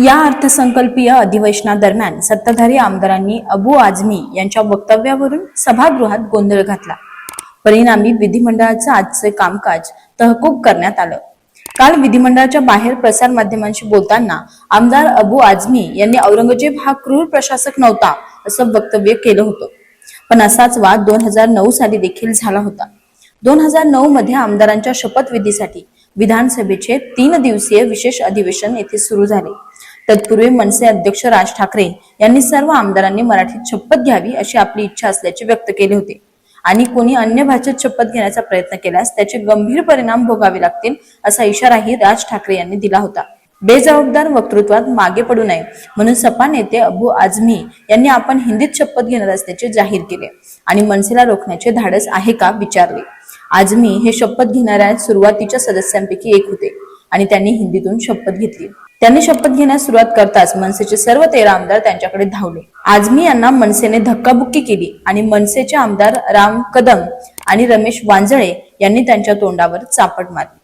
या अर्थसंकल्पीय अधिवेशनादरम्यान सत्ताधारी आमदारांनी अबू आझमी यांच्या वक्तव्यावरून सभागृहात गोंधळ घातला. परिणामी विधिमंडळाचं आजचे कामकाज तहकूब करण्यात आलं. काल विधिमंडळाच्या बाहेर प्रसार माध्यमांशी बोलताना आमदार अबू आझमी यांनी औरंगजेब हा क्रूर प्रशासक नव्हता असं वक्तव्य केलं होतं. पण असाच वाद दोन हजार नऊ साली देखील झाला होता. दोन हजार नऊ मध्ये आमदारांच्या शपथविधीसाठी विधानसभेचे तीन दिवसीय विशेष अधिवेशन येथे सुरू झाले. तत्पूर्वी मनसे अध्यक्ष राज ठाकरे यांनी सर्व आमदारांनी मराठीत शपथ घ्यावी अशी आपली इच्छा असल्याचे व्यक्त केले होते. आणि कोणी अन्य भाषेत शपथ घेण्याचा प्रयत्न केल्यास त्याचे गंभीर परिणाम भोगावे लागतील असा इशाराही राज ठाकरे यांनी दिला होता. बेजबाबदार वक्तृत्वात मागे पडू नये म्हणून सपा नेते अबू आझमी यांनी आपण हिंदीत शपथ घेणार असल्याचे जाहीर केले आणि मनसेला रोखण्याचे धाडस आहे का विचारले. आझमी हे शपथ घेणाऱ्या सुरुवातीच्या सदस्यांपैकी एक होते आणि त्यांनी हिंदीतून शपथ घेतली. त्यांनी शपथ घेण्यास सुरुवात करताच मनसेचे सर्व तेरा आमदार त्यांच्याकडे धावले. आजमी यांना मनसेने धक्काबुक्की केली आणि मनसेचे आमदार राम कदम आणि रमेश वांजळे यांनी त्यांच्या तोंडावर चापट मारली.